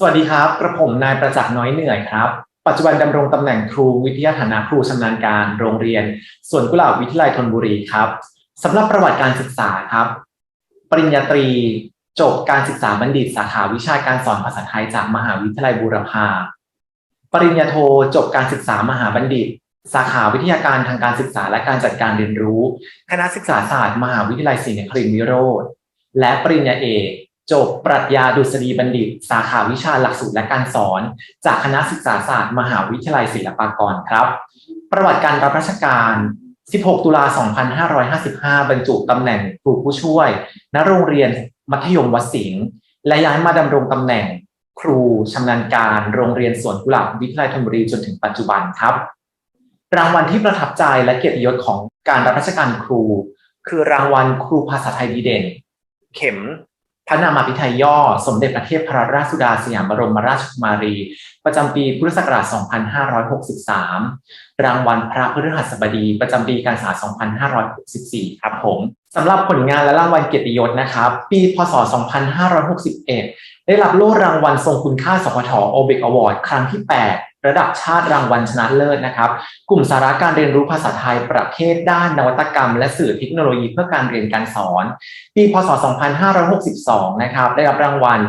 สวัสดีครับกระผมนายประจักษ์น้อยเหนื่อยครับ ปัจจุบันดำรงตำแหน่งครูวิทยาฐานะครูชำนาญการโรงเรียนสวนกุหลาบวิทยาลัยธนบุรีครับสำหรับประวัติการศึกษาครับ ปริญญาตรีจบการศึกษาบัณฑิตสาขาวิชาการสอนภาษาไทยจากมหาวิทยาลัยบูรพาปริญญาโทจบการศึกษามหาบัณฑิต สาขาวิทยาการทางการศึกษาและการจัดการเรียนรู้ คณะศึกษาศาสตร์ มหาวิทยาลัยศรีนครินทรวิโรธและปริญญาเอก จบปรัชญาดุษฎีบัณฑิต สาขาวิชาหลักสูตรและการสอน จากคณะศึกษาศาสตร์ มหาวิทยาลัยศิลปากรครับ ประวัติการรับราชการ 16 ตุลา 2555 บรรจุตำแหน่งครูผู้ช่วย ณ โรงเรียนมัธยมวัดสิงห์และย้ายมาดำรงตำแหน่งครูชำนาญการโรงเรียนสวนกุหลาบวิทยาลัยธนบุรีจนถึงปัจจุบันครับ รางวัลที่ประทับใจและเกียรติยศของการรับราชการครู คือรางวัลครูภาษาไทยดีเด่น เข็ม พระนามาพิไทยย่อ สมเด็จพระเทพรราชสุดาสยามบรมราชกุมารี ประจำปีพุทธศักราช 2563 รางวัลพระพฤหัสบดี ประจำปีการศึกษา 2564 ครับผมสำหรับผลงานและรางวัลเกียรติยศนะครับ ปีพศ 2561 ได้รับโล่รางวัลทรงคุณค่าสพทโอเบกอวอร์ดครั้งที่ 8 ระดับชาติรางวัลชนะเลิศนะครับ กลุ่มสาระการเรียนรู้ภาษาไทยประเภทด้านนวัตกรรม และสื่อเทคโนโลยีเพื่อการเรียนการสอน ปีพศ 2562 นะครับได้รับรางวัล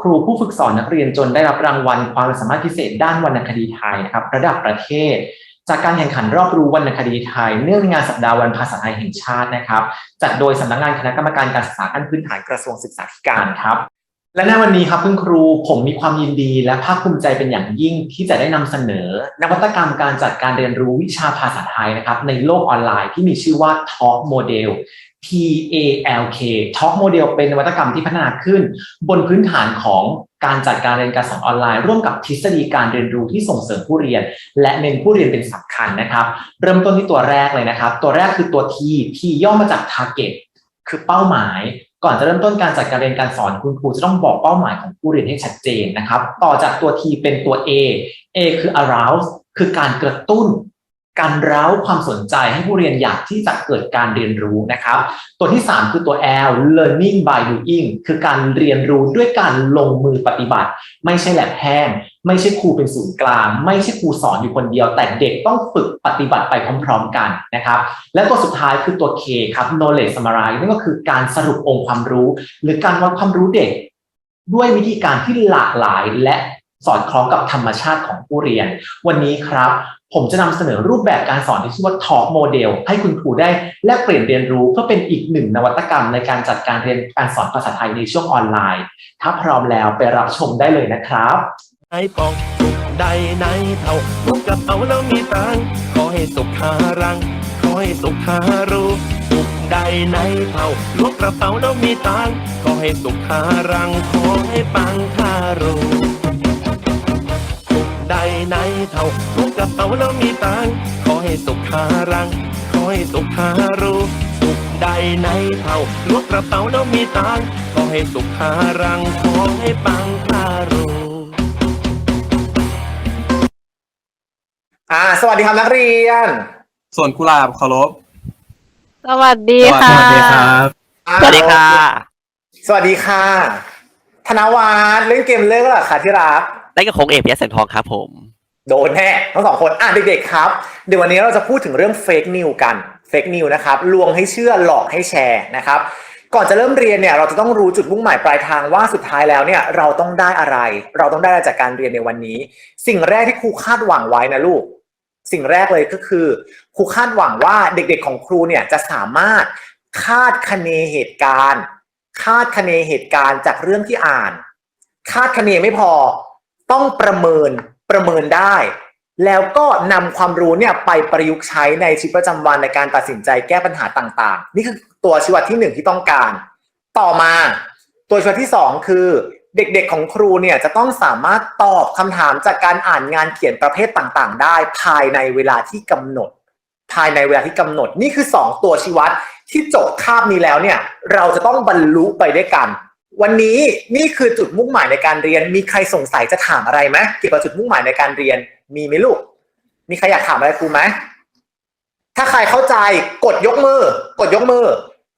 ครูผู้ฝึกสอนนักเรียนจนได้รับรางวัลความสามารถพิเศษด้านวรรณคดีไทยนะครับ ระดับประเทศ จากการแข่งขันรอบรู้วรรณคดีไทย เนื่องในงานสัปดาห์วันภาษาไทยแห่งชาตินะครับ จัดโดยสำนักงานคณะกรรมการการศึกษาขั้นพื้นฐานกระทรวงศึกษาธิการครับ และในวันนี้ครับคุณครูผมมีความยินดีและภาคภูมิใจเป็นอย่างยิ่งที่จะได้นำเสนอ นวัตกรรมการจัดการเรียนรู้วิชาภาษาไทยนะครับ ในโลกออนไลน์ที่มีชื่อว่า Talk Model TALK Talk Model เป็นนวัตกรรมที่พัฒนาขึ้น บนพื้นฐานของการจัดการเรียนการสอนออนไลน์ ร่วมกับทฤษฎีการเรียนรู้ที่ส่งเสริมผู้เรียน และเน้นผู้เรียนเป็นสำคัญนะครับ เริ่มต้นที่ตัวแรกเลยนะครับ ตัวแรกคือตัว T T ย่อมาจาก Target คือเป้าหมาย ก่อนจะเริ่มต้นการจัดการเรียนการสอนคุณครูจะต้องบอกเป้าหมายของผู้เรียนให้ชัดเจนนะครับ ต่อจากตัว T เป็นตัว A A คือ arouse คือการกระตุ้น การเร้าความสนใจให้ผู้เรียนอยากที่จะเกิดการเรียนรู้นะครับ ตัวที่ 3 คือตัว L learning by doing คือการเรียนรู้ด้วยการลงมือปฏิบัติ ไม่ใช่แลบแห้ง ไม่ใช่ครูเป็นศูนย์กลาง ไม่ใช่ครูสอนอยู่คนเดียว แต่เด็กต้องฝึกปฏิบัติไปพร้อมๆกันนะครับ และตัวสุดท้ายคือตัว K ครับ knowledge summarize นั่นก็คือการสรุปองค์ความรู้ หรือการวัดความรู้เด็ก ด้วยวิธีการที่หลากหลายและสอดคล้องกับธรรมชาติของผู้เรียน วันนี้ครับ ผมจะนำเสนอรูปแบบการสอนที่ชื่อว่า Talk Model ให้คุณครูได้แลกเปลี่ยนเรียนรู้เพื่อเป็นอีกหนึ่งนวัตกรรมในการจัดการเรียนการสอนภาษาไทยในช่วงออนไลน์ ถ้าพร้อมแล้วไปรับชมได้เลยนะครับ ไอ้ปองใดในเท่าลูกกระเป๋าแล้วมีตังขอให้สุขคารัง ขอให้สุขคารู้สุขใดในเท่าลูกกระเป๋าแล้วมีตังขอให้สุขคารัง ขอให้ปังคารู้สุขใดในเท่าลูกกระเป๋าแล้วมีตังขอให้สุขคารัง ขอให้สุขคารู้สุขใดในเท่าลูกกระเป๋าแล้วมีตังขอให้สุขคารัง ขอให้ปังคารู้ อ่า สวัสดีครับนักเรียนส่วนกุหลาบเคารพ สวัสดีค่ะ สวัสดีครับสวัสดีค่ะ สวัสดีค่ะ ธนวัฒน์เล่นเกมเลิกแล้วเหรอคะที่รัก ได้กับคงเอกพิยะแสงทองครับผม โดนแน่ทั้งสองคนอะเด็กๆครับ เดี๋ยววันนี้เราจะพูดถึงเรื่องเฟกนิวกันเฟกนิวนะครับลวงให้เชื่อหลอกให้แชร์นะครับ ก่อนจะเริ่มเรียนเนี่ยเราจะต้องรู้จุดมุ่งหมายปลายทางว่าสุดท้ายแล้วเนี่ยเราต้องได้อะไร เราต้องได้อะไรจากการเรียนในวันนี้ สิ่งแรกที่ครูคาดหวังไว้นะลูก สิ่งแรกเลยก็คือครูคาดหวังว่าเด็กๆของครูเนี่ยจะสามารถคาดคะเนเหตุการณ์ คาดคะเนเหตุการณ์จากเรื่องที่อ่าน คาดคะเนไม่พอต้องประเมินประเมินได้ แล้วก็นำความรู้เนี่ยไปประยุกต์ใช้ในชีวิตประจำวันในการตัดสินใจแก้ปัญหาต่างๆ นี่คือตัวชีวัดที่หนึ่งที่ต้องการ ต่อมาตัวชีวัดที่สองคือ เด็กๆของครูเนี่ยจะต้องสามารถตอบคำถามจากการอ่านงานเขียนประเภทต่างๆ ได้ภายในเวลาที่กำหนด ภายในเวลาที่กำหนดนี่คือ 2 ตัวชี้วัดที่จบคาบนี้แล้วเนี่ยเราจะต้องบรรลุไปด้วยกัน วันนี้นี่คือจุดมุ่งหมายในการเรียน มีใครสงสัยจะถามอะไรไหมเกี่ยวกับจุดมุ่งหมายในการเรียนมีไหมลูก มีใครอยากถามอะไรครูไหมถ้าใครเข้าใจกดยกมือ กดยกมือ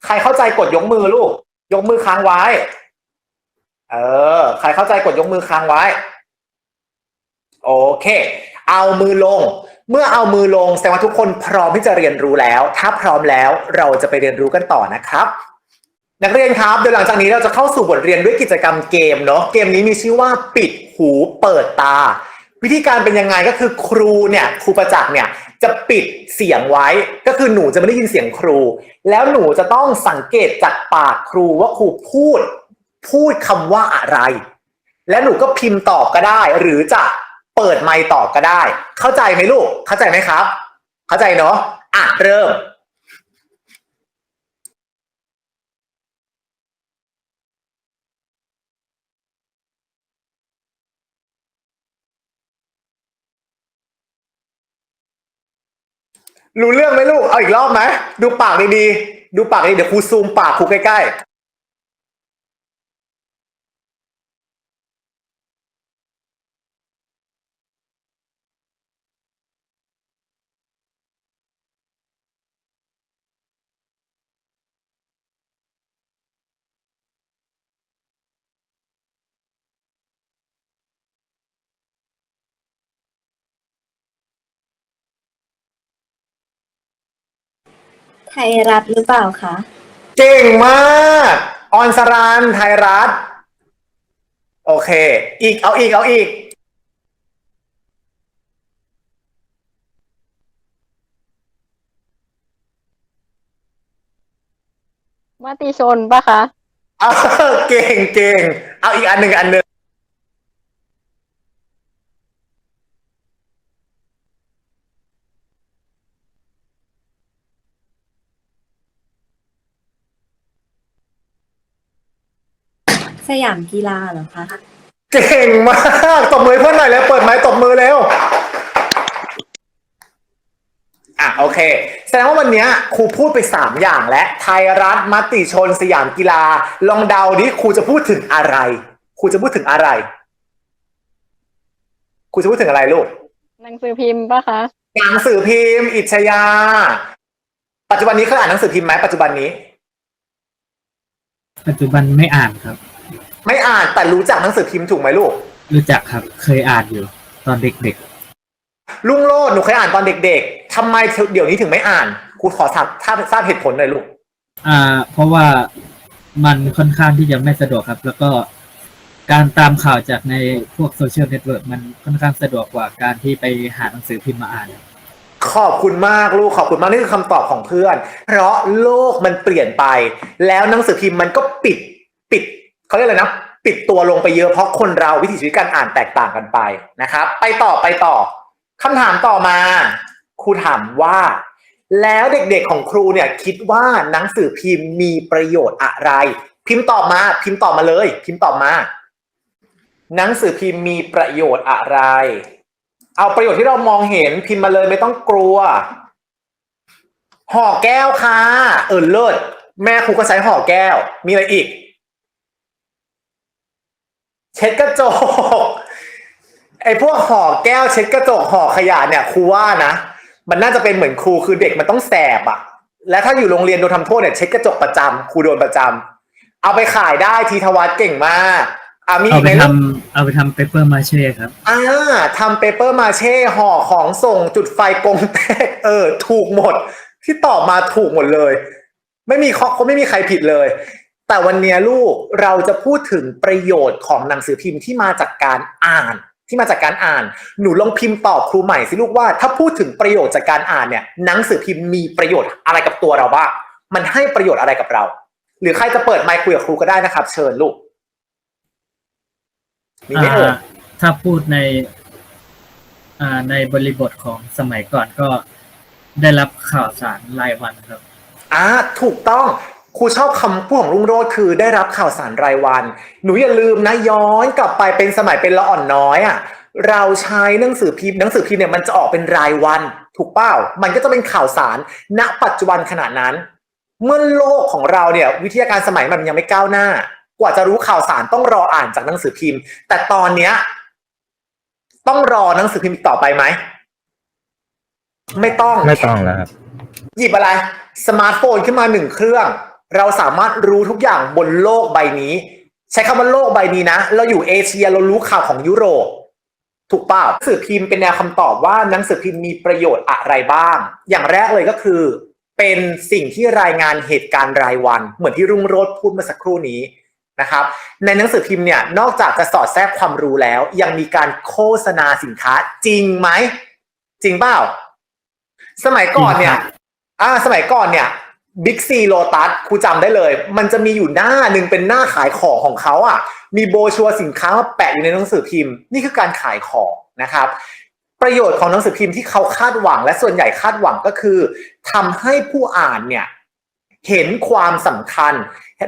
ใครเข้าใจกดยกมือลูก ยกมือค้างไว้ เออ ใครเข้าใจกดยกมือค้างไว้ โอเค เอามือลง เมื่อเอามือลงแสดงว่าทุกคนพร้อมที่จะเรียนรู้แล้ว ถ้าพร้อมแล้วเราจะไปเรียนรู้กันต่อนะครับ นักเรียนครับเดี๋ยวหลังจากนี้เราจะเข้าสู่บทเรียนด้วยกิจกรรมเกมเนาะเกมนี้มีชื่อว่าปิดหูเปิดตา วิธีการเป็นยังไงก็คือครูเนี่ยครูประจักษ์เนี่ยจะปิดเสียงไว้ก็คือหนูจะไม่ได้ยินเสียงครู แล้วหนูจะต้องสังเกตจากปากครูว่าครูพูด พูดคำว่าอะไร และหนูก็พิมพ์ตอบก็ได้ หรือจะเปิดไมค์ตอบก็ได้ เข้าใจไหมลูก เข้าใจไหมครับ เข้าใจเนาะอะเริ่มรู้เรื่องไหมลูก เอาอีกรอบไหม ดูปากดีๆ ดูปากดีเดี๋ยวครูซูมปากครูใกล้ๆ ไทยรัฐหรือเปล่าคะ เก่งมากออนสรานไทยรัฐ โอเค อีกเอาอีกเอาอีก มติชนปะคะ เออเก่งเก่งเอาอีกอันหนึ่งอันหนึ่ง สยามกีฬาเหรอคะ เก่งมากตบมือให้เพื่อนหน่อยแล้วเปิดไม้ตบมือเร็วอะโอเค แสดงว่าวันเนี้ยครูพูดไปสามอย่างและไทยรัฐมติชนสยามกีฬา ลองเดาดิครูจะพูดถึงอะไร ครูจะพูดถึงอะไร ครูจะพูดถึงอะไรลูกหนังสือพิมพ์ปะคะหนังสือพิมพ์ อิชยา ปัจจุบันนี้เคยอ่านหนังสือพิมพ์ไหมปัจจุบันนี้ ปัจจุบันไม่อ่านครับ ไม่อ่านแต่รู้จักหนังสือพิมพ์ถูกไหมลูก รู้จักครับ เคยอ่านอยู่ ตอนเด็กลุงโลดหนูเคยอ่านตอนเด็กๆทำไมเดี๋ยวนี้ถึงไม่อ่านครูขอทราบทราบทราบเหตุผลหน่อยลูก ๆ อ่า เพราะว่ามันค่อนข้างที่จะไม่สะดวกครับ แล้วก็การตามข่าวจากในพวกโซเชียลเน็ตเวิร์กมันค่อนข้างสะดวกกว่าการที่ไปหาหนังสือพิมพ์มาอ่าน ขอบคุณมากลูกขอบคุณมากนี่คือคำตอบของเพื่อน เพราะโลกมันเปลี่ยนไป แล้วหนังสือพิมพ์มันก็ปิดปิด เขาเรียกอะไรนะ ปิดตัวลงไปเยอะเพราะคนเราวิถีชีวิตการอ่านแตกต่างกันไปนะครับ ไปต่อไปต่อคำถามต่อมา ครูถามว่า แล้วเด็กๆของครูเนี่ยคิดว่าหนังสือพิมพ์มีประโยชน์อะไร พิมพ์ตอบมา พิมพ์ตอบมาเลย พิมพ์ตอบมา หนังสือพิมพ์มีประโยชน์อะไร เอาประโยชน์ที่เรามองเห็นพิมพ์มาเลยไม่ต้องกลัวห่อแก้วค่ะเออเลิศแม่ครูก็ใช้ห่อแก้ว มีอะไรอีก เช็ดกระจก ไอ้พวกห่อแก้วเช็ดกระจกห่อขยะเนี่ยครูว่านะมันน่าจะเป็นเหมือนครูคือเด็กมันต้องแสบอะและถ้าอยู่โรงเรียนโดนทำโทษเนี่ยเช็ดกระจกประจำครูโดนประจำเอาไปขายได้ทีทวัตเก่งมากอะมีเอาอีกไปไหมทำลูกเอาไปทำเปเปอร์มาเช่ครับอ่าทำเปเปอร์มาเช่ห่อของส่งจุดไฟกงแตกเออ ถูกหมด ที่ตอบมาถูกหมดเลย ไม่มีข้อไม่มีใครผิดเลย แต่วันเนี้ยลูกเราจะพูดถึงประโยชน์ของหนังสือพิมพ์ที่มาจากการอ่าน ที่มาจากการอ่าน หนูลองพิมพ์ตอบครูใหม่สิลูกว่า ถ้าพูดถึงประโยชน์จากการอ่านเนี่ยหนังสือพิมพ์มีประโยชน์อะไรกับตัวเราบ้างมันให้ประโยชน์อะไรกับเรา หรือใครจะเปิดไมค์คุยกับครูก็ได้นะครับ เชิญลูกมีไหมเอ่ยอ่าถ้าพูดในอ่าในบริบทของสมัยก่อนก็ได้รับข่าวสารรายวันครับอ่าถูกต้อง ครูชอบคำพูดของลุงโรดคือได้รับข่าวสารรายวัน หนูอย่าลืมนะย้อนกลับไปเป็นสมัยเป็นละอ่อนน้อยอะเราใช้หนังสือพิมพ์หนังสือพิมพ์เนี่ยมันจะออกเป็นรายวัน ถูกเป้า มันก็จะเป็นข่าวสาร ณปัจจุบันขณะนั้น เมื่อโลกของเราเนี่ยวิทยาการสมัยมันยังไม่ก้าวหน้า กว่าจะรู้ข่าวสารต้องรออ่านจากหนังสือพิมพ์ แต่ตอนเนี้ยต้องรอหนังสือพิมพ์อีกต่อไปไหมไม่ต้องไม่ต้องแล้วครับหยิบอะไร สมาร์ทโฟนขึ้นมาหนึ่งเครื่อง เราสามารถรู้ทุกอย่างบนโลกใบนี้ ใช้คำว่าโลกใบนี้นะ เราอยู่เอเชียเรารู้ข่าวของยุโรปถูกเปล่าหนังสือพิมพ์เป็นแนวคำตอบว่าหนังสือพิมพ์มีประโยชน์อะไรบ้าง อย่างแรกเลยก็คือ เป็นสิ่งที่รายงานเหตุการณ์รายวัน เหมือนที่รุ่งโรจน์พูดเมื่อสักครู่นี้นะครับ ในหนังสือพิมพ์เนี่ยนอกจากจะสอดแทรกความรู้แล้ว ยังมีการโฆษณาสินค้าจริงไหมจริงเปล่า สมัยก่อนเนี่ยอ่าสมัยก่อนเนี่ย บิ๊กซีโลตัสครูจำได้เลย มันจะมีอยู่หน้าหนึ่งเป็นหน้าขายของของเขาอะ มีโบชัวสินค้ามาแปะอยู่ในหนังสือพิมพ์ นี่คือการขายของนะครับ ประโยชน์ของหนังสือพิมพ์ที่เขาคาดหวัง และส่วนใหญ่คาดหวังก็คือทำให้ผู้อ่านเนี่ยเห็นความสำคัญ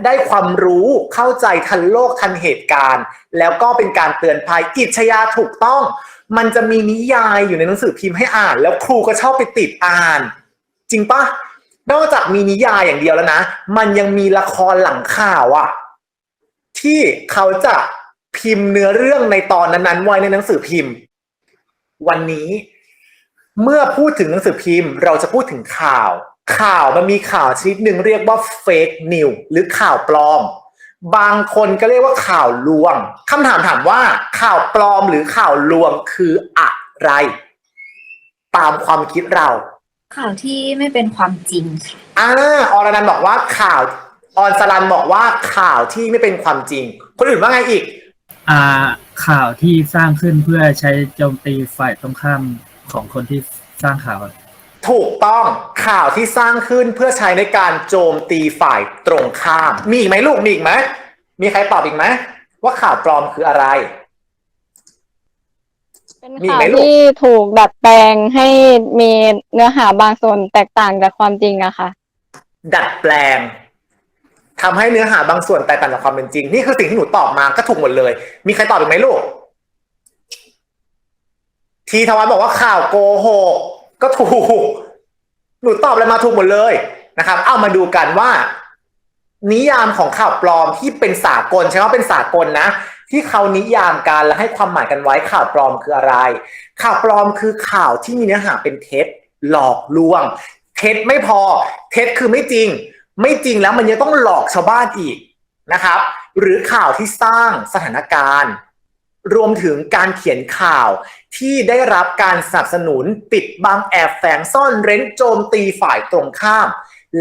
ได้ความรู้เข้าใจทันโลกทันเหตุการณ์ แล้วก็เป็นการเตือนภัยอิจฉยาถูกต้อง มันจะมีนิยายอยู่ในหนังสือพิมพ์ให้อ่าน แล้วครูก็ชอบไปติดอ่าน จริงปะ นอกจากมีนิยายอย่างเดียวแล้วนะ มันยังมีละครหลังข่าวอะที่เขาจะพิมพ์เนื้อเรื่องในตอนนั้นๆไว้ในหนังสือพิมพ์ วันนี้เมื่อพูดถึงหนังสือพิมพ์ เราจะพูดถึงข่าว ข่าวมันมีข่าวชนิดหนึ่งเรียกว่าเฟกนิวหรือข่าวปลอม บางคนก็เรียกว่าข่าวลวงคำถามถามว่า ข่าวปลอมหรือข่าวลวงคืออะไร ตามความคิดเรา ข่าวที่ไม่เป็นความจริงค่ะอ่าอรนันต์บอกว่าข่าวออนสลันบอกว่าข่าวที่ไม่เป็นความจริง คนอื่นว่าไงอีก อ่าข่าวที่สร้างขึ้นเพื่อใช้โจมตีฝ่ายตรงข้ามของคนที่สร้างข่าว ถูกต้องข่าวที่สร้างขึ้นเพื่อใช้ในการโจมตีฝ่ายตรงข้าม มีอีกไหมลูกมีอีกไหมมีใครตอบอีกไหมว่าข่าวปลอมคืออะไร เป็นมีข่าวไหมลูก ที่ถูกดัดแปลงให้มีเนื้อหาบางส่วนแตกต่างจากความจริงอะค่ะ ดัดแปลงทำให้เนื้อหาบางส่วนแตกต่างจากความเป็นจริง นี่คือสิ่งที่หนูตอบมาก็ถูกหมดเลย มีใครตอบอีกไหมลูก ทีทวัฒน์บอกว่าข่าวโกหกก็ถูก หนูตอบอะไรมาถูกหมดเลยนะครับ เอามาดูกันว่า นิยามของข่าวปลอมที่เป็นสากลใช่ไหมว่าเป็นสากลนะ ที่เขานิยามกันและให้ความหมายกันไว้ข่าวปลอมคืออะไร ข่าวปลอมคือข่าวที่มีเนื้อหาเป็นเท็จหลอกลวง เท็จไม่พอ เท็จคือไม่จริง ไม่จริงแล้วมันยังต้องหลอกชาวบ้านอีกนะครับ หรือข่าวที่สร้างสถานการณ์ รวมถึงการเขียนข่าวที่ได้รับการสนับสนุนปิดบังแอบแฝงซ่อนเร้นโจมตีฝ่ายตรงข้าม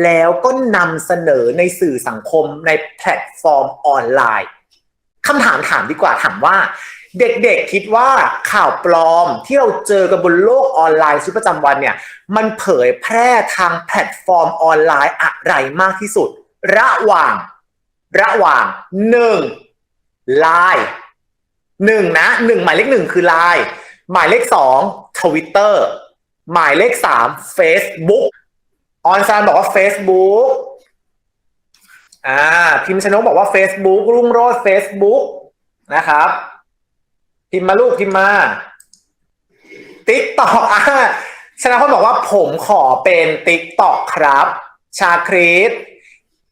แล้วก็นำเสนอในสื่อสังคมในแพลตฟอร์มออนไลน์ คำถามถามดีกว่าถามว่า เด็กๆคิดว่าข่าวปลอมที่เราเจอกันบนโลกออนไลน์ชีวิตประจำวันเนี่ย มันเผยแพร่ทางแพลตฟอร์มออนไลน์อะไรมากที่สุด ระหว่าง ระหว่างหนึ่งไลน์หนึ่งนะหนึ่งหมายเลขหนึ่งคือไลน์หมายเลขสองทวิตเตอร์หมายเลขสาม Facebook ออนซานบอกว่า Facebook อ่าพิมพ์ชนกบอกว่า Facebook รุ่งโรจน์ Facebook นะครับ พิมพ์มาลูกพิมพ์มาติ๊กตอกอ่าชนะพลบอกว่าผมขอเป็นติ๊กตอกครับ ชาคริส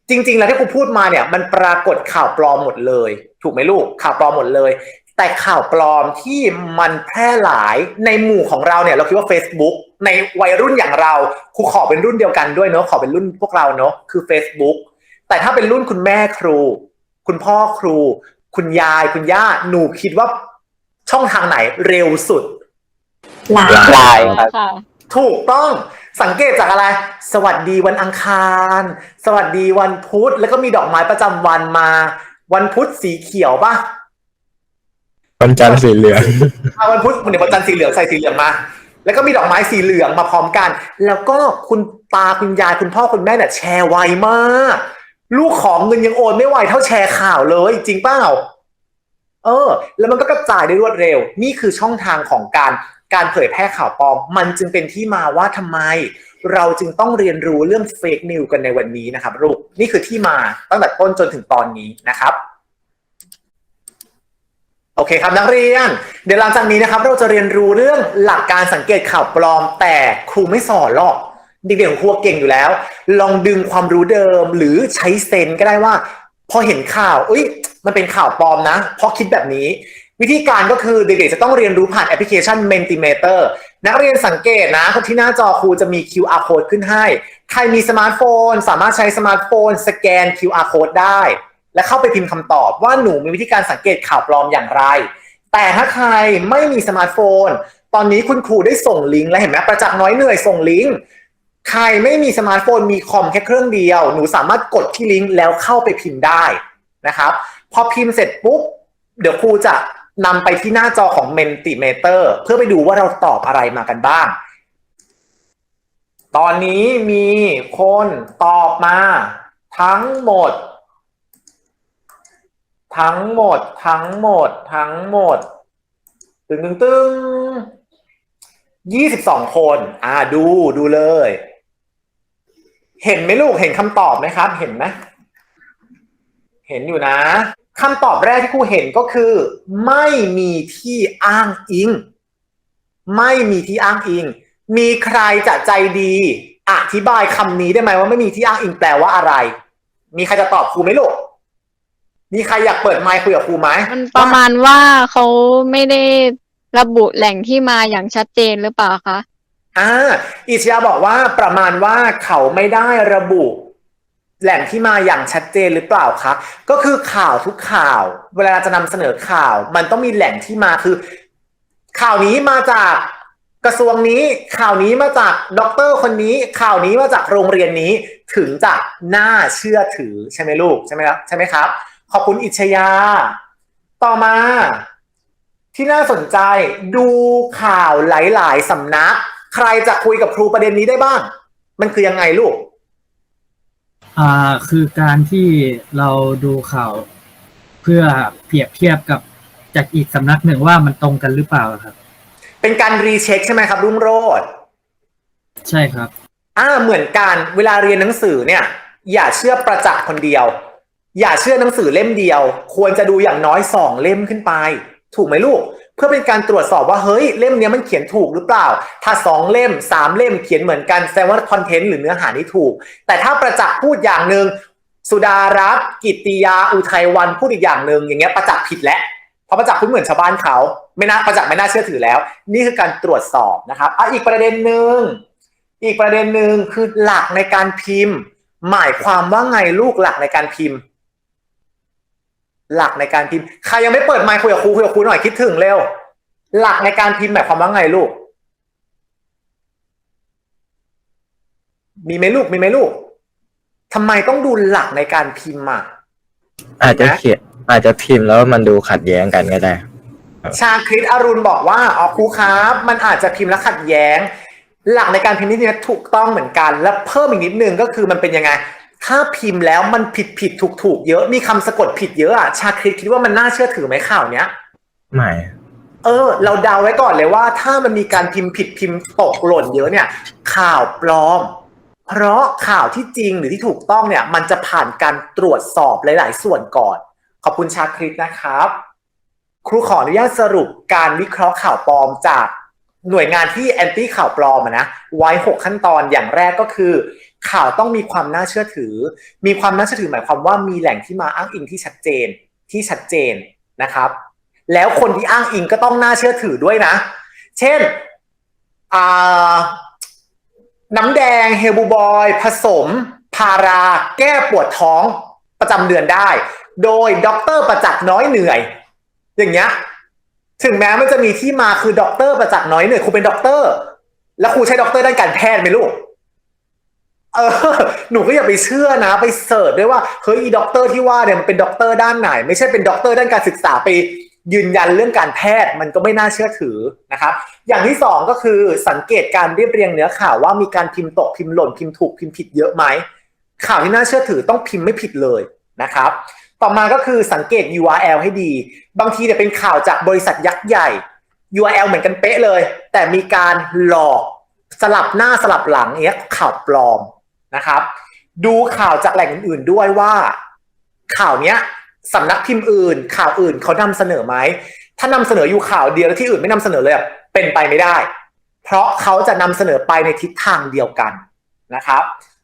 จริง ๆ แล้วที่กูพูดมาเนี่ย มันปรากฏข่าวปลอมหมดเลย ถูกไหมลูกข่าวปลอมหมดเลย แต่ข่าวปลอมที่มันแพร่หลายในหมู่ของเราเนี่ย เราคิดว่า Facebook ในวัยรุ่นอย่างเราครูขอเป็นรุ่นเดียวกันด้วยเนาะขอเป็นรุ่นพวกเราเนาะคือ Facebook แต่ถ้าเป็นรุ่นคุณแม่ครู คุณพ่อครู คุณยายคุณย่าหนูคิดว่าช่องทางไหนเร็วสุดหลายลายค่ะ ถูกต้องสังเกตจากอะไร สวัสดีวันอังคาร สวัสดีวันพุธแล้วก็มีดอกไม้ประจำวันมา วันพุธสีเขียวป่ะวันจันทร์สีเหลือง อะวันพุธเดี๋ยววันจันทร์สีเหลืองใส่สีเหลืองมา แล้วก็มีดอกไม้สีเหลืองมาพร้อมกัน แล้วก็คุณตาคุณยายคุณพ่อคุณแม่เนี่ยแชร์ไวมาก ลูกของเงินยังโอนไม่ไหวเท่าแชร์ข่าวเลย จริงเปล่าเออ แล้วมันก็กระจายได้รวดเร็ว นี่คือช่องทางของการการเผยแพร่ข่าวปลอม มันจึงเป็นที่มาว่าทำไม เราจึงต้องเรียนรู้เรื่องเฟกนิวกันในวันนี้นะครับลูกนี่คือที่มาตั้งแต่ต้นจนถึงตอนนี้นะครับโอเคครับนักเรียน เดี๋ยวหลังจากนี้นะครับ เราจะเรียนรู้เรื่องหลักการสังเกตข่าวปลอม แต่ครูไม่สอนหรอก เด็กๆของครูเก่งอยู่แล้ว ลองดึงความรู้เดิมหรือใช้เซนก็ได้ว่า พอเห็นข่าวเอ้ย มันเป็นข่าวปลอมนะเพราะคิดแบบนี้ วิธีการก็คือเด็กๆจะต้องเรียนรู้ผ่านแอปพลิเคชัน Mentimeter นักเรียนสังเกตนะที่หน้าจอครูจะมี QR code ขึ้นให้ ใครมีสมาร์ทโฟน สามารถใช้สมาร์ทโฟน สแกน QR code ได้ และเข้าไปพิมพ์คำตอบว่าหนูมีวิธีการสังเกตข่าวปลอมอย่างไร แต่ถ้าใครไม่มีสมาร์ทโฟน ตอนนี้คุณครูได้ส่งลิงก์แล้วเห็นไหมประจักษ์น้อยเหนื่อยส่งลิงก์ ใครไม่มีสมาร์ทโฟนมีคอมแค่เครื่องเดียว หนูสามารถกดที่ลิงก์แล้วเข้าไปพิมพ์ได้นะครับ พอพิมพ์เสร็จปุ๊บ เดี๋ยวครูจะนำไปที่หน้าจอของ Mentimeter เพื่อไปดูว่าเราตอบอะไรมากันบ้าง ตอนนี้มีคนตอบมา ทั้งหมด ทั้งหมด ทั้งหมด ทั้งหมด ตึงตึงตึงยี่สิบสองคน อ่าดูดูเลย เห็นไหมลูกเห็นคำตอบไหมครับ เห็นไหมเห็นอยู่นะคำตอบแรกที่ครูเห็นก็คือ ไม่มีที่อ้างอิง ไม่มีที่อ้างอิง มีใครจะใจดี อธิบายคำนี้ได้ไหมว่าไม่มีที่อ้างอิงแปลว่าอะไร มีใครจะตอบครูไหมลูกมีใครอยากเปิดไมค์คุยกับครูไหมมันประมาณว่าเขาไม่ได้ระบุแหล่งที่มาอย่างชัดเจนหรือเปล่าคะ อ่าอิชยาบอกว่าประมาณว่าเขาไม่ได้ระบุ แหล่งที่มาอย่างชัดเจนหรือเปล่าคะก็คือข่าวทุกข่าว เวลาจะนำเสนอข่าว มันต้องมีแหล่งที่มาคือ ข่าวนี้มาจากกระทรวงนี้ข่าวนี้มาจากด็อกเตอร์คนนี้ ข่าวนี้มาจากโรงเรียนนี้ถึงจะน่าเชื่อถือใช่ไหมลูกใช่ไหมครับใช่ไหมครับ ขอบคุณอิชยา ต่อมาที่น่าสนใจดูข่าวหลาย ๆสำนัก ใครจะคุยกับครูประเด็นนี้ได้บ้าง มันคือยังไงลูก อ่าคือการที่เราดูข่าวเพื่อเปรียบเทียบกับจากอีกสำนักหนึ่งว่ามันตรงกันหรือเปล่าครับ เป็นการรีเช็คใช่ไหมครับรุ่งโรจน์ใช่ครับ อ่าเหมือนกันเวลาเรียนหนังสือเนี่ย อย่าเชื่อประจักษ์คนเดียว อย่าเชื่อหนังสือเล่มเดียว ควรจะดูอย่างน้อยสองเล่มขึ้นไป ถูกไหมลูก เพื่อเป็นการตรวจสอบว่าเฮ้ยเล่มนี้มันเขียนถูกหรือเปล่า ถ้าสองเล่มสามเล่มเขียนเหมือนกันแสดงว่าคอนเทนต์หรือเนื้อหานี่ถูก แต่ถ้าประจักษ์พูดอย่างหนึ่งสุดารัตน์กิตติยาอุทัยวันพูดอีกอย่างหนึ่งอย่างเงี้ยประจักษ์ผิดแล้วเพราะประจักษ์พูดเหมือนชาวบ้านเขา ไม่น่าประจักษ์ไม่น่าเชื่อถือแล้ว นี่คือการตรวจสอบนะครับอะอีกประเด็นหนึ่งอีกประเด็นหนึ่งคือหลักในการพิมพ์ หมายความว่าไงลูกหลักในการพิมพ์ หลักในการพิมพ์ใครยังไม่เปิดไมค์คุยกับครูคุยกับครูหน่อยคิดถึงเร็ว หลักในการพิมพ์หมายความว่าไงลูก มีไหมลูกมีไหมลูกทำไมต้องดูหลักในการพิมพ์อะอาจจะเขียนอาจจะพิมพ์แล้วมันดูขัดแย้งกันก็ได้ ชาคริตอรุณบอกว่าอ๋อครูครับ มันอาจจะพิมพ์แล้วขัดแย้ง หลักในการพิมพ์นี่นะถูกต้องเหมือนกัน แล้วเพิ่มอีกนิดนึงก็คือมันเป็นยังไง ถ้าพิมพ์แล้วมันผิดผิดถูกถูกเยอะ มีคำสะกดผิดเยอะอะชาคริตคิดว่ามันน่าเชื่อถือไหมข่าวเนี้ยไม่เออ เราเดาไว้ก่อนเลยว่า ถ้ามันมีการพิมพ์ผิดพิมพ์ตกหล่นเยอะเนี่ย ข่าวปลอม เพราะข่าวที่จริงหรือที่ถูกต้องเนี่ย มันจะผ่านการตรวจสอบหลาย ๆ ส่วนก่อน ขอบคุณชาคริตนะครับ ครูขออนุญาตสรุปการวิเคราะห์ข่าวปลอมจากหน่วยงานที่แอนตี้ข่าวปลอมอะนะไว้ 6 ขั้นตอนอย่างแรกก็คือ ข่าวต้องมีความน่าเชื่อถือ มีความน่าเชื่อถือหมายความว่ามีแหล่งที่มาอ้างอิงที่ชัดเจนที่ชัดเจนนะครับ แล้วคนที่อ้างอิงก็ต้องน่าเชื่อถือด้วยนะ เช่นน้ำแดงเฮลบูบอย ผสม พารา แก้ปวดท้องประจำเดือนได้ โดยด็อกเตอร์ประจักษ์น้อยเหนื่อย อย่างเงี้ยถึงแม้มันจะมีที่มาคือด็อกเตอร์ประจักษ์น้อยเหนื่อยครูเป็นด็อกเตอร์ แล้วครูใช้ด็อกเตอร์ด้านการแพทย์ไหมลูก เออหนูก็อย่าไปเชื่อนะ ไปเสิร์ชด้วยว่าเฮ้ยอีด็อกเตอร์ที่ว่าเนี่ยมันเป็นด็อกเตอร์ด้านไหน ไม่ใช่เป็นด็อกเตอร์ด้านการศึกษาไปยืนยันเรื่องการแพทย์มันก็ไม่น่าเชื่อถือนะครับ อย่างที่สองก็คือสังเกตการเรียบเรียงเนื้อข่าวว่ามีการพิมพ์ตกพิมพ์หล่นพิมพ์ถูกพิมพ์ผิดเยอะไหมข่าวที่น่าเชื่อถือต้องพิมพ์ไม่ผิดเลยนะครับ ต่อมาก็คือสังเกต URL ให้ดี บางทีเนี่ยเป็นข่าวจากบริษัทยักษ์ใหญ่ URL เหมือนกันเป๊ะเลย แต่มีการหลอกสลับหน้าสลับหลังเนี้ยข่าวปลอม นะครับ ดูข่าวจากแหล่งอื่นๆด้วยว่า ข่าวเนี้ยสำนักพิมพ์อื่น ข่าวอื่นเขานำเสนอไหมถ้านำเสนออยู่ข่าวเดียวแล้วที่อื่นไม่นำเสนอเลยเป็นไปไม่ได้ เพราะเขาจะนำเสนอไปในทิศทางเดียวกันนะครับ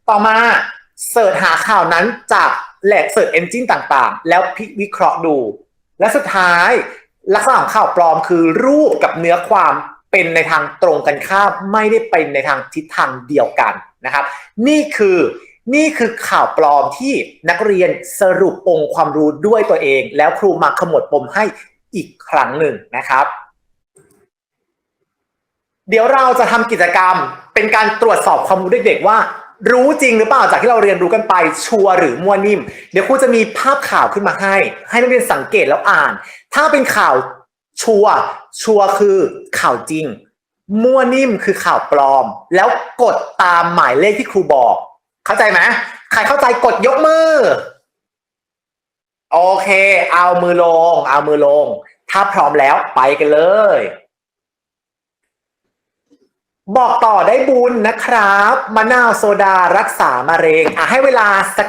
ต่อมาเสิร์ชหาข่าวนั้นจากแหล่งเสิร์ชเอนจินต่างๆ แล้วพิวิเคราะห์ดู และสุดท้ายลักษณะของข่าวปลอมคือรูปกับเนื้อความเป็นในทางตรงกันข้ามไม่ได้เป็นในทางทิศทางเดียวกัน นะครับ นี่คือนี่คือข่าวปลอมที่นักเรียนสรุปองค์ความรู้ด้วยตัวเอง แล้วครูมาขมวดปมให้อีกครั้งหนึ่งนะครับ เดี๋ยวเราจะทำกิจกรรมเป็นการตรวจสอบความรู้เด็กๆว่า รู้จริงหรือเปล่าจากที่เราเรียนรู้กันไปชัวร์หรือมั่วนิ่ม เดี๋ยวครูจะมีภาพข่าวขึ้นมาให้ ให้นักเรียนสังเกตแล้วอ่าน ถ้าเป็นข่าวชัวชัวคือข่าวจริง มั่วนิ่มคือข่าวปลอม แล้วกดตามหมายเลขที่ครูบอก เข้าใจไหมใครเข้าใจกดยกมือ โอเค เอามือลง เอามือลง ถ้าพร้อมแล้วไปกันเลย บอกต่อได้บุญนะครับมะนาวโซดารักษามะเร็งอะให้เวลาสัก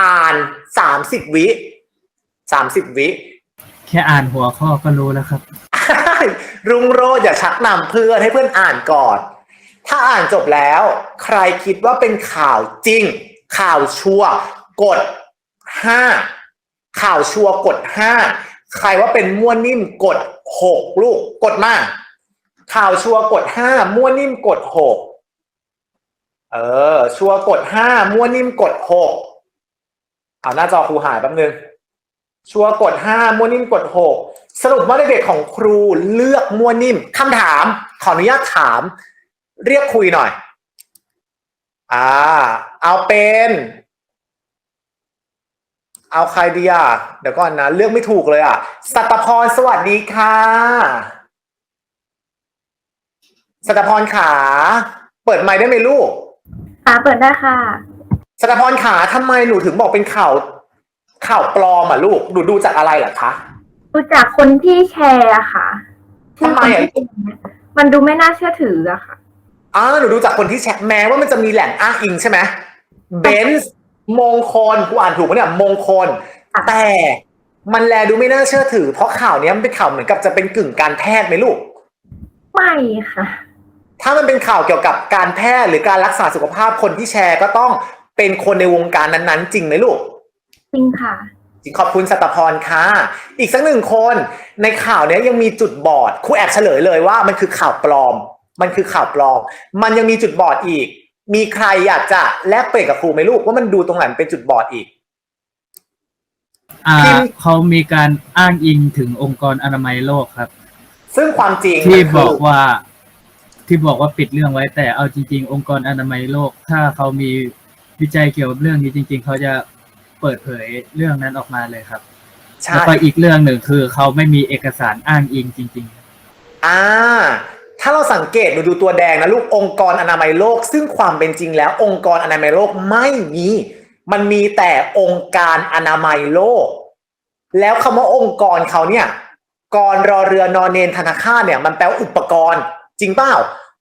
อ่านสามสิบวิสามสิบวิ แค่อ่านหัวข้อก็รู้แล้วครับ รุ่งโรจน์อย่าชักนำเพื่อนให้เพื่อนอ่านก่อน ถ้าอ่านจบแล้ว ใครคิดว่าเป็นข่าวจริง ข่าวชัวร์กดห้าข่าวชัวร์กดห้าใครว่าเป็นมั่วนิ่มกดหกลูกกดมาข่าวชัวร์กดห้ามั่วนิ่มกดหกเออ ชัวร์กดห้ามั่วนิ่มกดหกเอาหน้าจอครูหายแป๊บนึงชัวร์กดห้ามั่วนิ่มกดหก สรุปว่าเด็กๆของครูเลือกมั่วนิ่มคำถาม ขออนุญาตถาม เรียกคุยหน่อย อ่า เอาเป็น เอาใครดีอะเดี๋ยวก่อนนะ เลือกไม่ถูกเลยอะ สัตพรสวัสดีค่ะ สัตพรขาเปิดไมค์ได้ไหมลูก ค่ะเปิดได้ค่ะ สัตพรขาทำไมหนูถึงบอกเป็นข่าวข่าวปลอมอะลูกหนูดูจากอะไรเหรอคะ ดูจากคนที่แชร์อะค่ะทำไมอะชื่อคนที่แชร์มันดูไม่น่าเชื่อถืออะค่ะอ่าหนูดูจากคนที่แชร์แม้ว่ามันจะมีแหล่งอ้างอิงใช่ไหมเบนซ์มงคลกูอ่านถูกปะเนี่ยมงคล ค่ะ แต่มันแลดูไม่น่าเชื่อถือ เพราะข่าวเนี้ยมันเป็นข่าวเหมือนกับจะเป็นกึ่งการแพทย์ไหมลูก ไม่ค่ะ ถ้ามันเป็นข่าวเกี่ยวกับการแพทย์หรือการรักษาสุขภาพคนที่แชร์ก็ต้องเป็นคนในวงการนั้นๆ จริงไหมลูก จริงค่ะ จริงขอบคุณสัตพรค่ะ อีกสักหนึ่งคนในข่าวเนี้ยยังมีจุดบอดครูแอบเฉลยเลยว่ามันคือข่าวปลอม มันคือข่าวปลอม มันยังมีจุดบอดอีก มีใครอยากจะแลกเปลี่ยนกับครูไหมลูกว่ามันดูตรงไหนเป็นจุดบอดอีก อ่าพิมพ์เขามีการอ้างอิงถึงองค์กรอนามัยโลกครับ ซึ่งความจริงที่มันคื บอกว่า ที่บอกว่าปิดเรื่องไว้แต่เอาจริง ๆ องค์กรอนามัยโลก ถ้าเขามีวิจัยเกี่ยวกับเรื่องนี้จริง ๆ เขาจะ เปิดเผยเรื่องนั้นออกมาเลยครับใช่แล้วก็อีกเรื่องหนึ่งคือเขาไม่มีเอกสารอ้างอิงจริงๆอ่า ถ้าเราสังเกตดูดูตัวแดงนะลูกองค์กรอนามัยโลก ซึ่งความเป็นจริงแล้ว องค์กรอนามัยโลกไม่มี มันมีแต่องค์การอนามัยโลก แล้วคำว่าองค์กรเขาเนี่ยกรรอเรือนอนเนนธนาคารเนี่ย มันแปลว่าอุปกรณ์ จริงเปล่า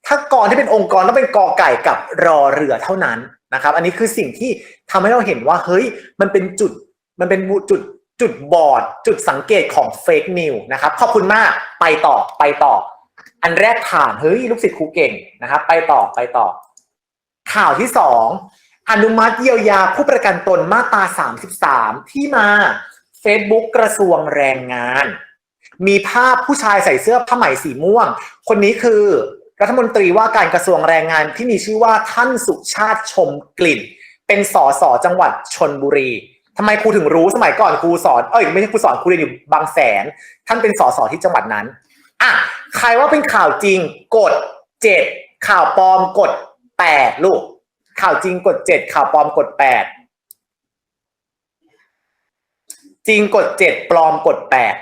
ถ้ากรที่เป็นองค์กรต้องเป็นกอไก่กับรอเรือเท่านั้น นะครับ อันนี้คือสิ่งที่ทำให้เราเห็นว่าเฮ้ยมันเป็นจุดมันเป็นจุดจุดบอด จุดสังเกตของเฟกนิวนะครับขอบคุณมากไปต่อไปต่อ อันแรกผ่านเฮ้ยลูกศิษย์ครูเก่งนะครับ ไปต่อไปต่อ ข่าวที่สองอนุมัติเยียวยาผู้ประกันตนมาตรา 33 ที่มา Facebook กระทรวงแรงงาน มีภาพผู้ชายใส่เสื้อผ้าไหมสีม่วง คนนี้คือ รัฐมนตรีว่าการกระทรวงแรงงานที่มีชื่อว่าท่านสุชาติชมกลิ่น เป็นสอสอจังหวัดชนบุรีทำไมครูถึงรู้สมัยก่อนครูสอนเอ้ยไม่ใช่ครูสอนครูเรียนอยู่บางแสน ท่านเป็นสอสอที่จังหวัดนั้นอะใครว่าเป็นข่าวจริงกดเจ็ดข่าวปลอมกดแปดลูก ข่าวจริงกดเจ็ดข่าวปลอมกดแปดจริงกดเจ็ดปลอมกดแปด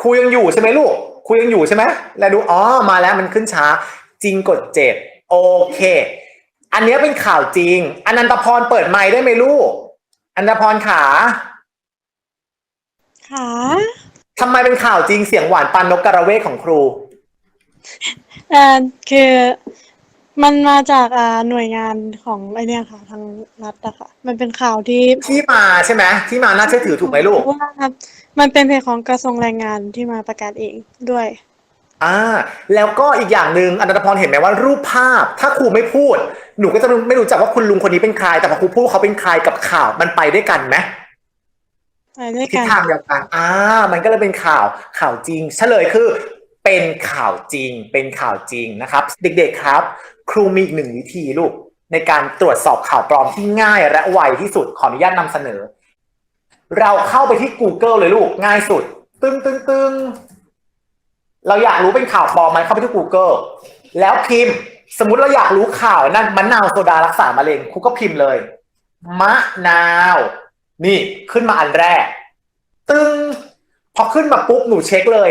ครูยังอยู่ใช่ไหมลูกครูยังอยู่ใช่ไหมแล้วดูอ๋อมาแล้วมันขึ้นช้า จริงกดเจ็ดโอเค อันเนี้ยเป็นข่าวจริงอนันตพรเปิดไมค์ได้ไหมลูกอนันตพรขาค่ะทำไมเป็นข่าวจริงเสียงหวานปานนกกระเวกของครูอ่าคือมันมาจากอ่าหน่วยงานของไอเนี่ยค่ะ ทางรัฐอะค่ะ มันเป็นข่าวที่ที่มาใช่ไหมที่มาน่าเชื่อถือถูกไหมลูกว่า มันเป็นเพจของกระทรวงแรงงานที่มาประกาศเองด้วย อ่า แล้วก็อีกอย่างหนึ่งอนันตพรเห็นไหมว่ารูปภาพ ถ้าครูไม่พูด หนูก็จะไม่รู้จักว่าคุณลุงคนนี้เป็นใคร แต่พอครูพูดเขาเป็นใครกับข่าวมันไปด้วยกันไหมไปด้วยทิศกันทางเดียวกันอ่า มันก็เลยเป็นข่าวข่าวจริง เฉลยคือเเป็นข่าวจริง เป็นข่าวจริงนะครับ เด็กๆครับ ครูมีอีกหนึ่งวิธีลูก ในการตรวจสอบข่าวปลอมที่ง่ายและไวที่สุดขออนุญาตนำเสนอ เราเข้าไปที่ Google เลยลูกง่ายสุด ตึ้งตึ้งตึ้งเราอยากรู้เป็นข่าวปลอมไหมเข้าไปที่ Google แล้วพิมพ์ สมมติเราอยากรู้ข่าวนั่นมะนาวโซดารักษามะเร็งครูก็พิมพ์เลย มะนาว นี่ขึ้นมาอันแรก ตึงพอขึ้นมาปุ๊บหนูเช็คเลย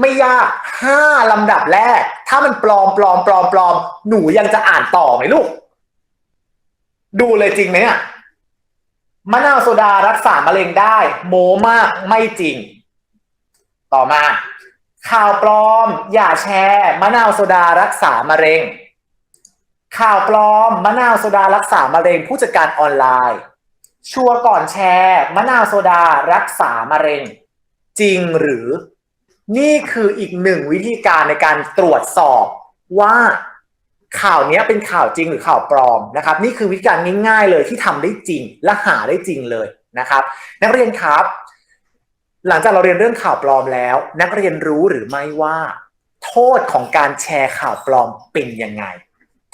ไม่ยากห้าลำดับแรก ถ้ามันปลอมปลอมปลอมปลอม หนูยังจะอ่านต่อไหมลูก ดูเลยจริงไหมเนี่ย มะนาวโซดารักษามะเร็งได้ โมมากไม่จริง ต่อมา ข่าวปลอม อย่าแชร์มะนาวโซดารักษามะเร็ง ข่าวปลอมมะนาวโซดารักษามะเร็ง ผู้จัดการออนไลน์ ชัวร์ก่อนแชร์มะนาวโซดารักษามะเร็ง จริงหรือ นี่คืออีกหนึ่งวิธีการในการตรวจสอบว่า ข่าวนี้เป็นข่าวจริงหรือข่าวปลอมนะครับ นี่คือวิธีการง่ายๆเลยที่ทำได้จริงและหาได้จริงเลยนะครับ นักเรียนครับ หลังจากเราเรียนเรื่องข่าวปลอมแล้ว นักเรียนรู้หรือไม่ว่า โทษของการแชร์ข่าวปลอมเป็นยังไง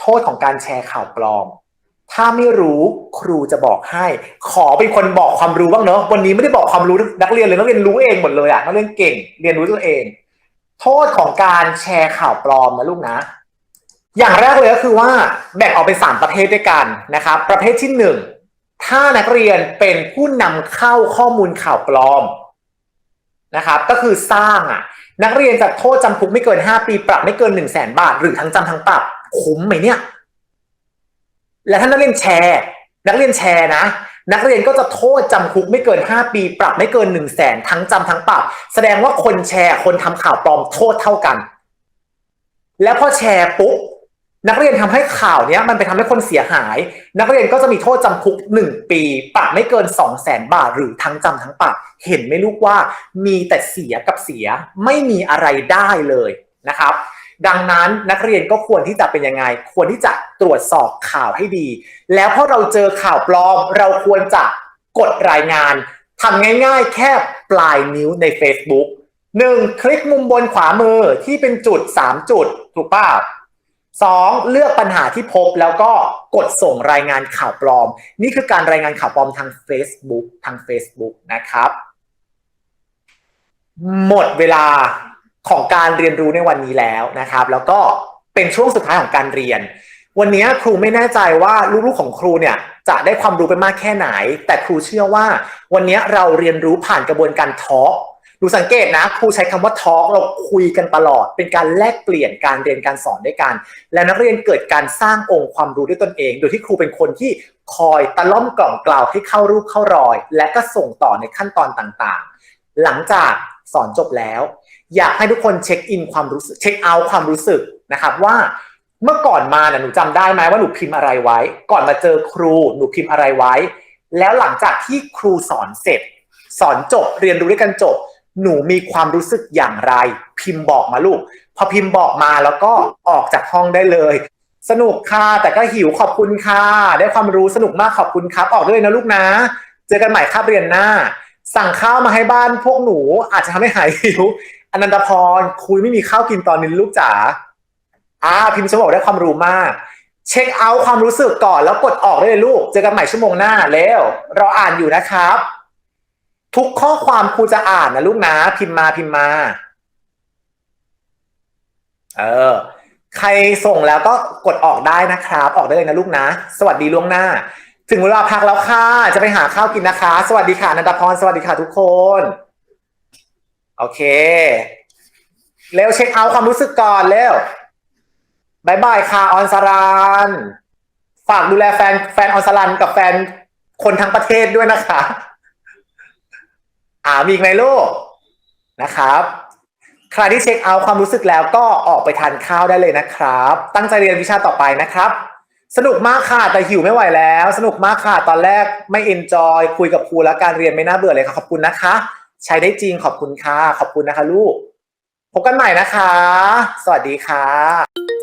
โทษของการแชร์ข่าวปลอม ถ้าไม่รู้ครูจะบอกให้ ขอเป็นคนบอกความรู้บ้างเนอะวันนี้ไม่ได้บอกความรู้นักเรียนเลยนักเรียนรู้เองหมดเลยอะนักเรียนเก่ง เรียนรู้ตัวเอง โทษของการแชร์ข่าวปลอมนะลูกนะ อย่างแรกเลยก็คือว่าแบ่งออกเป็นสามประเภทด้วยกันนะครับ ประเภทที่หนึ่งถ้านักเรียนเป็นผู้นำเข้าข้อมูลข่าวปลอมนะครับก็คือสร้างอะนักเรียนจะโทษจำคุกไม่เกิน 5 ปีปรับไม่เกิน 1 0 0 0 0แสนบาท หรือทั้งจำทั้งปรับคุ้มไหมเนี่ย และถ้านักเรียนแชร์ นักเรียนแชร์นะ นักเรียนก็จะโทษจำคุกไม่เกิน 5 ปี ปรับไม่เกิน 1 0 0 0 0แสนทั้งจำทั้งปรับ แสดงว่าคนแชร์คนทำข่าวปลอมโทษเท่ากัน แล้วพอแชร์ปุ๊บ นักเรียนทำให้ข่าวนี้มันไปทำให้คนเสียหาย นักเรียนก็จะมีโทษจำคุก 1 ปี ปรับไม่เกิน 2 0 0แสนบาท หรือทั้งจำทั้งปรับ เห็นไม่ลูกว่ามีแต่เสียกับเสียไม่มีอะไรได้เลยนะครับ ดังนั้นนักเรียนก็ควรที่จะเป็นยังไง ควรที่จะตรวจสอบข่าวให้ดี แล้วพอเราเจอข่าวปลอม เราควรจะกดรายงานทำง่ายๆ แค่ปลายนิ้วใน Facebook 1 คลิกมุมบนขวามือที่เป็นจุด 3 จุด ถูกป่าว สองเลือกปัญหาที่พบแล้วก็กดส่งรายงานข่าวปลอม นี่คือการรายงานข่าวปลอมทาง Facebook ทาง Facebook นะครับ หมดเวลาของการเรียนรู้ในวันนี้แล้วนะครับ แล้วก็เป็นช่วงสุดท้ายของการเรียน วันนี้ครูไม่แน่ใจว่าลูกๆของครูเนี่ยจะได้ความรู้ไปมากแค่ไหน แต่ครูเชื่อว่า วันนี้เราเรียนรู้ผ่านกระบวนการทอ ดูสังเกตนะครูใช้คำว่าทอล์กเราคุยกันตลอด เป็นการแลกเปลี่ยนการเรียนการสอนด้วยกัน และนักเรียนเกิดการสร้างองค์ความรู้ด้วยตนเอง โดยที่ครูเป็นคนที่คอยตะล่อมกล่อมกล่าวให้เข้ารูปเข้ารอย และก็ส่งต่อในขั้นตอนต่างๆ หลังจากสอนจบแล้ว อยากให้ทุกคนเช็คอินความรู้สึกเช็คเอาท์ความรู้สึกนะครับว่าเมื่อก่อนมาน่ะหนูจำได้ไหมว่าหนูพิมพ์อะไรไว้ ก่อนมาเจอครูหนูพิมพ์อะไรไว้ แล้วหลังจากที่ครูสอนเสร็จ สอนจบเรียนรู้ด้วยกันจบ หนูมีความรู้สึกอย่างไร พิมพ์บอกมาลูก พอพิมพ์บอกมาแล้วก็ออกจากห้องได้เลย สนุกค่ะแต่ก็หิวขอบคุณค่ะได้ความรู้สนุกมากขอบคุณครับ ออกด้เลยนะลูกนะ เจอกันใหม่คาบเรียนหน้า สั่งข้าวมาให้บ้านพวกหนูอาจจะทำให้หายหิวอนันตพรคุยไม่มีข้าวกินตอนนี้ลูกจ๋าอ่าพิมพ์ฉันบอกได้ความรู้มาก เช็คเอาท์ความรู้สึกก่อนแล้วกดออกได้เลยลูก เจอกันใหม่ชั่วโมงหน้าแล้ว เราอ่านอยู่นะครับ ทุกข้อความครูจะอ่านนะลูกนะ พิมพ์มาพิมพ์มา เออ ใครส่งแล้วก็กดออกได้นะครับ ออกได้เลยนะลูกนะ สวัสดีล่วงหน้า ถึงเวลาพักแล้วค่ะ จะไปหาข้าวกินนะคะ สวัสดีค่ะนันทพรสวัสดีค่ะทุกคน โอเค เร็วเช็คเอาท์ความรู้สึกก่อนเร็วบายบายค่ะออนสรันฝากดูแลแฟนแฟนออนสรันกับแฟนคนทั้งประเทศด้วยนะคะ อ่ามีอีกไหมลูกนะครับใครที่เช็คเอาท์ความรู้สึกแล้วก็ออกไปทานข้าวได้เลยนะครับ ตั้งใจเรียนวิชาต่อไปนะครับ สนุกมากค่ะแต่หิวไม่ไหวแล้ว สนุกมากค่ะตอนแรกไม่เอนจอยคุยกับครูแล้วการเรียนไม่น่าเบื่อเลยค่ะขอบคุณนะคะ ใช้ได้จริงขอบคุณค่ะขอบคุณนะคะลูกพบกันใหม่นะคะ สวัสดีค่ะ